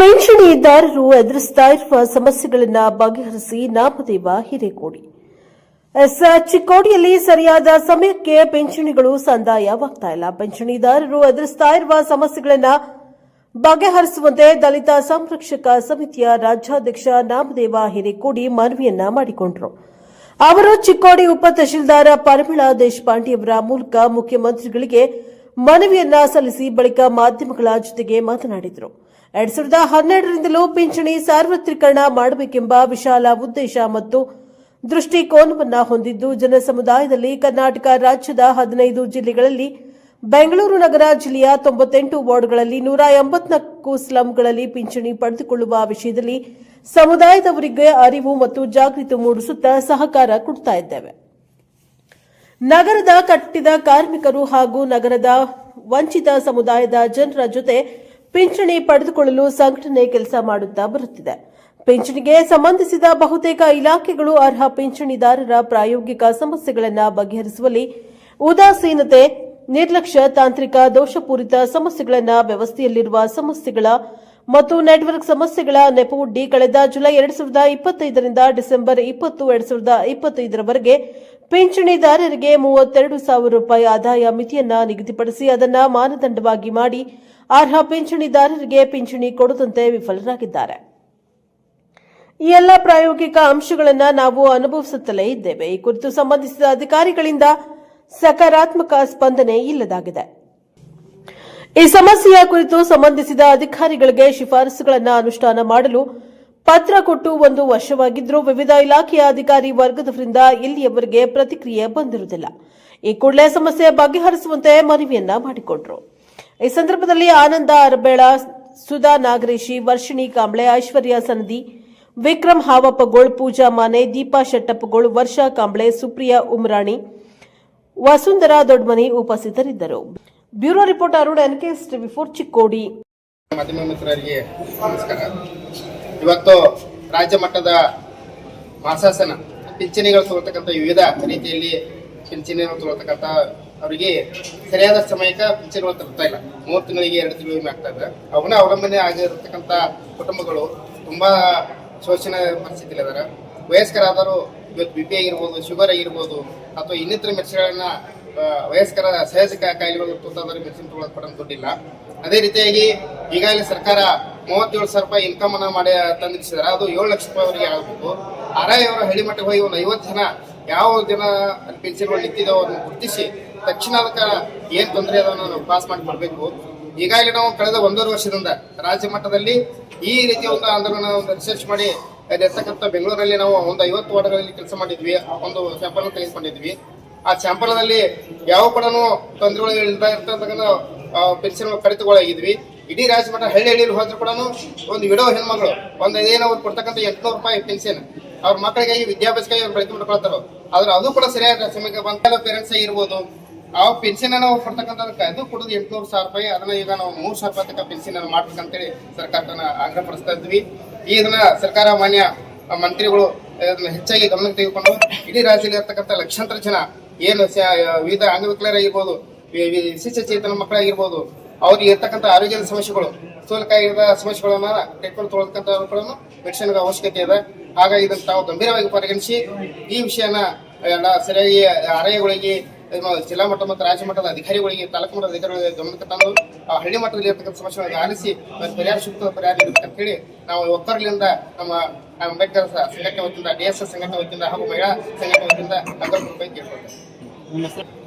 ಪಿಂಚಣಿದಾರರು ಎದುರಿಸ್ತಾ ಇರುವ ಸಮಸ್ಯೆಗಳನ್ನು ಬಗೆಹರಿಸಿ ನಾಮದೇವ ಹಿರೇಕೋಡಿ. ಎಸ್, ಚಿಕ್ಕೋಡಿಯಲ್ಲಿ ಸರಿಯಾದ ಸಮಯಕ್ಕೆ ಪಿಂಚಣಿಗಳು ಸಂದಾಯವಾಗ್ತಾ ಇಲ್ಲ. ಪಿಂಚಣಿದಾರರು ಎದುರಿಸ್ತಾ ಇರುವ ಸಮಸ್ಯೆಗಳನ್ನು ಬಗೆಹರಿಸುವಂತೆ ದಲಿತ ಸಂರಕ್ಷಕ ಸಮಿತಿಯ ರಾಜ್ಯಾಧ್ಯಕ್ಷ ನಾಮದೇವ ಹಿರೇಕೋಡಿ ಮನವಿಯನ್ನ ಮಾಡಿಕೊಂಡರು. ಅವರು ಚಿಕ್ಕೋಡಿ ಉಪ ಪರಮಿಳಾ ಪರಿಮಳ ದೇಶಪಾಂಡೆಯವರ ಮೂಲಕ ಮುಖ್ಯಮಂತ್ರಿಗಳಿಗೆ ಮನವಿಯನ್ನ ಸಲ್ಲಿಸಿ ಬಳಿಕ ಮಾಧ್ಯಮಗಳ ಜೊತೆಗೆ ಮಾತನಾಡಿದರು. ಎರಡ್ ಸಾವಿರದ ಹನ್ನೆರಡರಿಂದಲೂ ಪಿಂಚಣಿ ಸಾರ್ವತ್ರಿಕರಣ ಮಾಡಬೇಕೆಂಬ ವಿಶಾಲ ಉದ್ದೇಶ ಮತ್ತು ದೃಷ್ಟಿಕೋನವನ್ನ ಹೊಂದಿದ್ದು ಜನ ಸಮುದಾಯದಲ್ಲಿ ಕರ್ನಾಟಕ ರಾಜ್ಯದ ಹದಿನೈದು ಜಿಲ್ಲೆಗಳಲ್ಲಿ ಬೆಂಗಳೂರು ನಗರ ಜಿಲ್ಲೆಯ ತೊಂಬತ್ತೆಂಟು ವಾರ್ಡ್ಗಳಲ್ಲಿ ನೂರ ಎಂಬತ್ನಾಲ್ಕು ಸ್ಲಂಗಳಲ್ಲಿ ಪಿಂಚಣಿ ಪಡೆದುಕೊಳ್ಳುವ ವಿಷಯದಲ್ಲಿ ಸಮುದಾಯದವರಿಗೆ ಅರಿವು ಮತ್ತು ಜಾಗೃತಿ ಮೂಡಿಸುತ್ತಾ ಸಹಕಾರ ಕೊಡ್ತಾ ಇದ್ದೇವೆ. ನಗರದ ಕಟ್ಟಿದ ಕಾರ್ಮಿಕರು ಹಾಗೂ ನಗರದ ವಂಚಿತ ಸಮುದಾಯದ ಜನರ ಜೊತೆ ಪಿಂಚಣಿ ಪಡೆದುಕೊಳ್ಳಲು ಸಂಘಟನೆ ಕೆಲಸ ಮಾಡುತ್ತಾ ಬರುತ್ತಿದೆ. ಪಿಂಚಣಿಗೆ ಸಂಬಂಧಿಸಿದ ಬಹುತೇಕ ಇಲಾಖೆಗಳು ಅರ್ಹ ಪಿಂಚಣಿದಾರರ ಪ್ರಾಯೋಗಿಕ ಸಮಸ್ಯೆಗಳನ್ನು ಬಗೆಹರಿಸುವಲ್ಲಿ ಉದಾಸೀನತೆ, ನಿರ್ಲಕ್ಷ್ಯ, ತಾಂತ್ರಿಕ ದೋಷಪೂರಿತ ಸಮಸ್ಯೆಗಳನ್ನು ವ್ಯವಸ್ಥೆಯಲ್ಲಿರುವ ಸಮಸ್ಯೆಗಳ ಮತ್ತು ನೆಟ್ವರ್ಕ್ ಸಮಸ್ಯೆಗಳ ನೆಪವೊಡ್ಡಿ ಕಳೆದ ಜುಲೈ ಎರಡ್ ಸಾವಿರದ ಇಪ್ಪತ್ತೈದರಿಂದ ಡಿಸೆಂಬರ್ ಇಪ್ಪತ್ತು, ಎರಡ್ ಸಾವಿರದ ಇಪ್ಪತ್ತೈದರವರೆಗೆ ಪಿಂಚಣಿದಾರರಿಗೆ ಮೂವತ್ತೆರಡು ಸಾವಿರ ರೂಪಾಯಿ ಆದಾಯ ಮಿತಿಯನ್ನ ನಿಗದಿಪಡಿಸಿ ಅದನ್ನ ಮಾನದಂಡವಾಗಿ ಮಾಡಿ ಅರ್ಹ ಪಿಂಚಣಿದಾರರಿಗೆ ಪಿಂಚಣಿ ಕೊಡದಂತೆ ವಿಫಲರಾಗಿದ್ದಾರೆ. ಈ ಎಲ್ಲ ಪ್ರಾಯೋಗಿಕ ಅಂಶಗಳನ್ನು ನಾವು ಅನುಭವಿಸುತ್ತಲೇ ಇದ್ದೇವೆ. ಈ ಕುರಿತು ಸಂಬಂಧಿಸಿದ ಅಧಿಕಾರಿಗಳಿಂದ ಸಕಾರಾತ್ಮಕ ಸ್ಪಂದನೆ ಇಲ್ಲದಾಗಿದೆ. ಈ ಸಮಸ್ಯೆಯ ಕುರಿತು ಸಂಬಂಧಿಸಿದ ಅಧಿಕಾರಿಗಳಿಗೆ ಶಿಫಾರಸುಗಳನ್ನು ಅನುಷ್ಠಾನ ಮಾಡಲು ಪತ್ರ ಕೊಟ್ಟು ಒಂದು ವರ್ಷವಾಗಿದ್ದರೂ ವಿವಿಧ ಇಲಾಖೆಯ ಅಧಿಕಾರಿ ವರ್ಗದವರಿಂದ ಇಲ್ಲಿಯವರೆಗೆ ಪ್ರತಿಕ್ರಿಯೆ ಬಂದಿರುವುದಿಲ್ಲ. ಈ ಕೂಡಲೇ ಸಮಸ್ಯೆ ಬಗೆಹರಿಸುವಂತೆ ಮನವಿಯನ್ನ ಮಾಡಿಕೊಂಡರು. ಈ ಸಂದರ್ಭದಲ್ಲಿ ಆನಂದ ಅರಬೇಳ, ಸುಧಾ ನಾಗರೇಶಿ, ವರ್ಷಿಣಿ ಕಾಂಬ್ಳೆ, ಐಶ್ವರ್ಯ ಸನದಿ ವಿಕ್ರಮ್ ಹಾವಪ್ಪಗೋಳ್, ಪೂಜಾ ಮಾನೆ, ದೀಪಾ ಶೆಟ್ಟಪ್ಪಗೋಳ್, ವರ್ಷಾ ಕಾಂಬ್ಳೆ, ಸುಪ್ರಿಯಾ ಉಮ್ರಾಣಿ, ವಸುಂಧರಾ ದೊಡ್ಮನಿ ಉಪಸ್ಥಿತರಿದ್ದರು. Bureau report Arun N TV four Chikkodi. ಮಾಧ್ಯಮ ಮಿತ್ರರಿಗೆ ಇವತ್ತು ರಾಜ್ಯ ಮಟ್ಟದ ಮಾಸಾಸನ ಪಿಂಚಣಿಗಳು ತಗೊಳ್ತಕ್ಕಂಥ ವಿವಿಧ ರೀತಿಯಲ್ಲಿ ಪಿಂಚಣಿಗಳು ತಗೊಳ್ತಕ್ಕಂಥ ಅವರಿಗೆ ಸರಿಯಾದ ಸಮಯಕ್ಕೆ ಪಿಂಚಣಿಗಳು ತರ್ತಾ ಇಲ್ಲ. ಮೂರು ತಿಂಗಳಿಗೆ ಎರಡು ತಿಂಗಳು ವಿಮೆ ಆಗ್ತಾ ಇದೆ. ಅವನ ಅವಲಂಬನೆ ಆಗಿರತಕ್ಕಂಥ ಕುಟುಂಬಗಳು ತುಂಬಾ ಶೋಷಣೆ ಪರಿಸ್ಥಿತಿಯಲ್ಲಿ ಇದಾರೆ. ವಯಸ್ಕರಾದರೂ ಇವತ್ತು ಬಿ ಪಿ ಆಗಿರ್ಬೋದು ಶುಗರ್ ಆಗಿರ್ಬೋದು ಅಥವಾ ಇನ್ನಿತರ ಮೆಡಿಸಿನ್ಗಳನ್ನ ಆ, ವಯಸ್ಕರ ಸಹಜ ಕಾಯಿಲೆಗಳು ತುತ್ತಾದರೆ ಮೆಡಿಸಿನ್ ತಗೊಳ್ಳೋಕೆ ಪಡ ದುಡ್ಡಿಲ್ಲ. ಅದೇ ರೀತಿಯಾಗಿ ಈಗಾಗಲೇ ಸರ್ಕಾರ ಮೂವತ್ತೇಳು ಸಾವಿರ ರೂಪಾಯಿ ಇನ್ಕಮ್ ಅನ್ನ ಮಾಡಿ ತಂದಿರಿಸಿದಾರೆ. ಅದು ಏಳು ಲಕ್ಷ ರೂಪಾಯಿವರೆಗೆ ಆಗಬೇಕು. ಆರ್ಐ ಅವರ ಹಳ್ಳಿ ಮಟ್ಟಕ್ಕೆ ಹೋಗಿ ಒಂದು ಐವತ್ತು ಜನ ಯಾವ ದಿನ ಪೆನ್ಷನ್ಗಳು ನಿಂತಿದ್ದಾವೆ ಅದನ್ನು ಗುರುತಿಸಿ ತಕ್ಷಣ ಅದಕ್ಕೆ ಏನ್ ತೊಂದರೆ ಅದನ್ನು ಪಾಸ್ ಮಾಡಿ ಕೊಡಬೇಕು. ಈಗಾಗಲೇ ನಾವು ಕಳೆದ ಒಂದೂವರೆ ವರ್ಷದಿಂದ ರಾಜ್ಯ ಮಟ್ಟದಲ್ಲಿ ಈ ರೀತಿಯ ಒಂದು ಆಂದೋಲನ ಒಂದು ರಿಸರ್ಚ್ ಮಾಡಿ ಅದಕ್ಕಂತ ಬೆಂಗಳೂರಲ್ಲಿ ನಾವು ಒಂದು ಐವತ್ತು ವಾರ್ಡ್ಗಳಲ್ಲಿ ಕೆಲಸ ಮಾಡಿದ್ವಿ. ಒಂದು ಸ್ಯಾಂಪಲ್ ತೆಗೆದುಕೊಂಡಿದ್ವಿ. ಆ ಚಾಂಪಲದಲ್ಲಿ ಯಾವ ಕೂಡ ತೊಂದರೆಗಳು ಇಲ್ಲದ ಇರ್ತಕ್ಕಂಥ ಪೆನ್ಷನ್ ಕಡಿತಗೊಳಗಿದ್ವಿ. ಇಡೀ ರಾಜಮಠ ಹಳ್ಳಿ ಹಳ್ಳಿಯಲ್ಲಿ ಹೋದ್ರು ಕೂಡ ಒಂದು ವಿಡೋ ಹೆಣ್ಮಗಳು ಒಂದು ಏನೋ ಅವ್ರು ಕೊಡ್ತಕ್ಕಂಥ ಎಂಟುನೂರು ರೂಪಾಯಿ ಪೆನ್ಷನ್. ಅವ್ರ ಮಕ್ಕಳಿಗಾಗಿ ವಿದ್ಯಾಭ್ಯಾಸಕ್ಕಾಗಿ ಅವ್ರು ಬಳಕೆ ಮಾಡ್ಕೊಳ್ತಾರೆ. ಆದ್ರೆ ಅದು ಕೂಡ ಸರಿಯಾದ ಸಮಯಕ್ಕೆ ಬಂದ ಪೇರೆಂಟ್ಸ್ ಆಗಿರ್ಬೋದು ಆ ಪೆನ್ಷನ್ ನಾವು ಕೊಡ್ತಕ್ಕಂಥದಕ್ಕೆ ಅದು ಕೊಡೋದು ಎಂಟುನೂರು ಸಾವಿರ ರೂಪಾಯಿ. ಅದನ್ನ ಈಗ ನಾವು ಮೂರು ಸಾವಿರ ರೂಪಾಯಿ ತನಕ ಪೆನ್ಷನ್ ಮಾಡ್ಬೇಕಂತೇಳಿ ಸರ್ಕಾರನ ಆಗ್ರಹ ಪಡಿಸ್ತಾ ಇದ್ವಿ ಇದನ್ನ ಸರ್ಕಾರ ಮಾನ್ಯ ಮಂತ್ರಿಗಳು ಹೆಚ್ಚಾಗಿ ಗಮನಕ್ಕೆ ತೆಗೆದುಕೊಂಡು ಇಡೀ ರಾಜ್ಯದಲ್ಲಿ ಇರ್ತಕ್ಕಂಥ ಲಕ್ಷಾಂತರ ಜನ ಏನು ವಿವಿಧ ಅಂಗವಿಕಲರಾಗಿರ್ಬೋದು ವಿಶಿಷ್ಟ ಚೇತನ ಮಕ್ಕಳಾಗಿರ್ಬೋದು, ಅವ್ರಿಗೆ ಇರ್ತಕ್ಕಂಥ ಆರೋಗ್ಯದ ಸಮಸ್ಯೆಗಳು ಸ್ಥೂಲಕಾಯದ ಸಮಸ್ಯೆಗಳನ್ನ ತೆಗೆದುಕೊಂಡು ತೊಗೊಳ್ತಕ್ಕಂಥವ್ರುಗಳನ್ನು ಮೆಡಿಸಿನ್ ಅವಶ್ಯಕತೆ ಇದೆ. ಹಾಗಾಗಿ ಇದನ್ನು ತಾವು ಗಂಭೀರವಾಗಿ ಪರಿಗಣಿಸಿ, ಈ ವಿಷಯನ, ಎಲ್ಲ ಸರಿಯಾಗಿ ಆರೈಗಳಿಗೆ ಜಿಲ್ಲಾ ಮಟ್ಟ ಮತ್ತು ರಾಜ್ಯ ಮಟ್ಟದ ಅಧಿಕಾರಿಗಳಿಗೆ, ತಾಲೂಕು ಮಟ್ಟದ ಅಧಿಕಾರಿಗಳಿಗೆ ಗಮನಕ್ಕೆ ತಂದು, ಆ ಹಳ್ಳಿ ಮಟ್ಟದಲ್ಲಿ ಇರ್ತಕ್ಕಂಥ ಸಮಸ್ಯೆಗಳನ್ನು ಆಲಿಸಿ ಪರಿಹಾರ, ಸೂಕ್ತ ಪರಿಹಾರ ಇರುತ್ತೆ ಅಂತ ಹೇಳಿ, ನಾವು ಒಕ್ಕರ್ಲಿಂದ ನಮ್ಮ ಅಂಬೇಡ್ಕರ್ ಸಂಘಟನೆ ವತಿಯಿಂದ, ಡಿ ಎಸ್ ಎಸ್ ಸಂಘಟನೆ ವತಿಯಿಂದ ಹಾಗೂ ಮಹಿಳಾ ಸಂಘಟನೆ ವತಿಯಿಂದ ನಗರ ರೂಪಾಯಿ ಕೇಳ್ಕೊಳ್ತೇವೆ